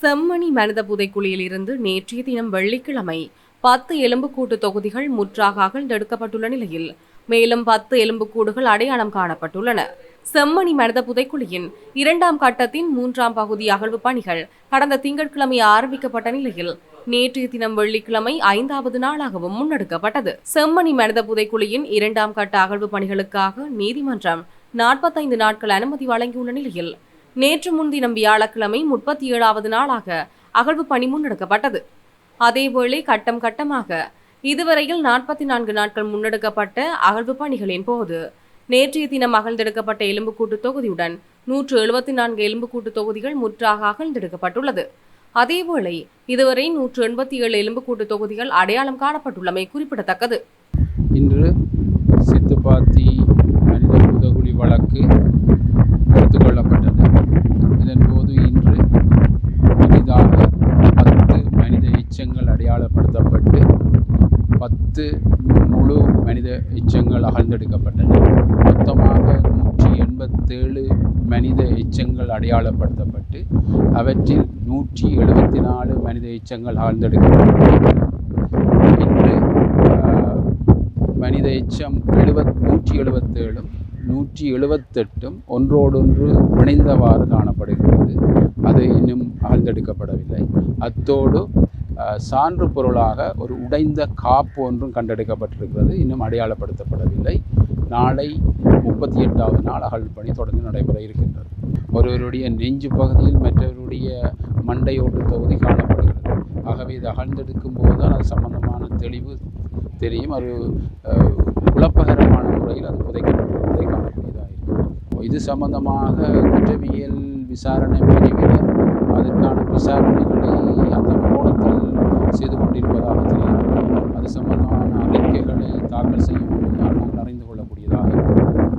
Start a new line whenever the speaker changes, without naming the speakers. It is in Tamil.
செம்மணி மனித புதைக்குழியில் இருந்து நேற்றைய தினம் வெள்ளிக்கிழமை பத்து எலும்புக்கூட்டு தொகுதிகள் முற்றாக அகழ்ந்தெடுக்கப்பட்டுள்ள நிலையில் மேலும் பத்து எலும்புக்கூடுகள் அடையாளம் காணப்பட்டுள்ளன. செம்மணி மனித புதைக்குழியின் இரண்டாம் கட்டத்தின் மூன்றாம் பகுதி அகழ்வு பணிகள் கடந்த திங்கட்கிழமை ஆரம்பிக்கப்பட்ட நிலையில் நேற்றைய தினம் வெள்ளிக்கிழமை ஐந்தாவது நாளாகவும் முன்னெடுக்கப்பட்டது. செம்மணி மனித புதைக்குழியின் இரண்டாம் கட்ட அகழ்வு பணிகளுக்காக நீதிமன்றம் நாற்பத்தைந்து நாட்கள் அனுமதி வழங்கியுள்ள நிலையில் நேற்று முன்தினம் வியாழக்கிழமை முப்பத்தி ஏழாவது நாளாக அகழ்வு பணி முன்னெடுக்கப்பட்டது அதேவேளை கட்டம் கட்டமாக இதுவரையில் நாற்பத்தி நான்கு நாட்கள் முன்னெடுக்கப்பட்ட அகழ்வு பணிகளின் போது நேற்றைய தினம் அகழ்ந்தெடுக்கப்பட்ட எலும்புக்கூட்டு தொகுதியுடன் நூற்று எழுபத்தி நான்கு எலும்புக்கூட்டு தொகுதிகள் முற்றாக அகழ்ந்தெடுக்கப்பட்டுள்ளது. அதேவேளை இதுவரை நூற்று எண்பத்தி ஏழு எலும்புக்கூட்டு தொகுதிகள் அடையாளம் காணப்பட்டுள்ளமை குறிப்பிடத்தக்கது.
இன்று சித்துப்பாத்தி மனித புதகுழி வழக்கு எடுத்துக்கொள்ளப்பட்டது இதன்போது இன்று புதிதாக பத்து மனித எச்சங்கள் அடையாளப்படுத்தப்பட்டு பத்து முழு மனித எச்சங்கள் அகழ்ந்தெடுக்கப்பட்டன. மொத்தமாக நூற்றி எண்பத்தேழு மனித எச்சங்கள் அடையாளப்படுத்தப்பட்டு அவற்றில் நூற்றி எழுபத்தி நாலு மனித எச்சங்கள் அகழ்ந்தெடுக்கப்பட்டன. இன்று மனித எச்சம் எழுபத் நூற்றி எழுபத்தேழும் நூற்றி எழுபத்தெட்டும் ஒன்றோடொன்று இணைந்தவாறு காணப்படுகிறது. அது இன்னும் அகழ்ந்தெடுக்கப்படவில்லை. அத்தோடு சான்று பொருளாக ஒரு உடைந்த காப்பு ஒன்றும் கண்டெடுக்கப்பட்டிருக்கிறது. இன்னும் அடையாளப்படுத்தப்படவில்லை. நாளை முப்பத்தி எட்டாவது நாள் அகழ் பணி தொடர்ந்து நடைபெற இருக்கின்றது. ஒருவருடைய நெஞ்சு பகுதியில் மற்றவருடைய மண்டையோட்டு தொகுதி காணப்படுகிறது. ஆகவே இது அகழ்ந்தெடுக்கும் போது தான் அது சம்பந்தமான தெளிவு தெரியும். அது குழப்பகரமான முறையில் அது புதைக்கப்பட்டிருப்பதை காணக்கூடியதாக இருக்கும். இது சம்பந்தமாக குற்றவியல் விசாரணை பிரிவினர் அதற்கான விசாரணைகளை அறிக்கைகளை தாக்கல் செய்யும் போது அறிந்து கொள்ளக்கூடியதாக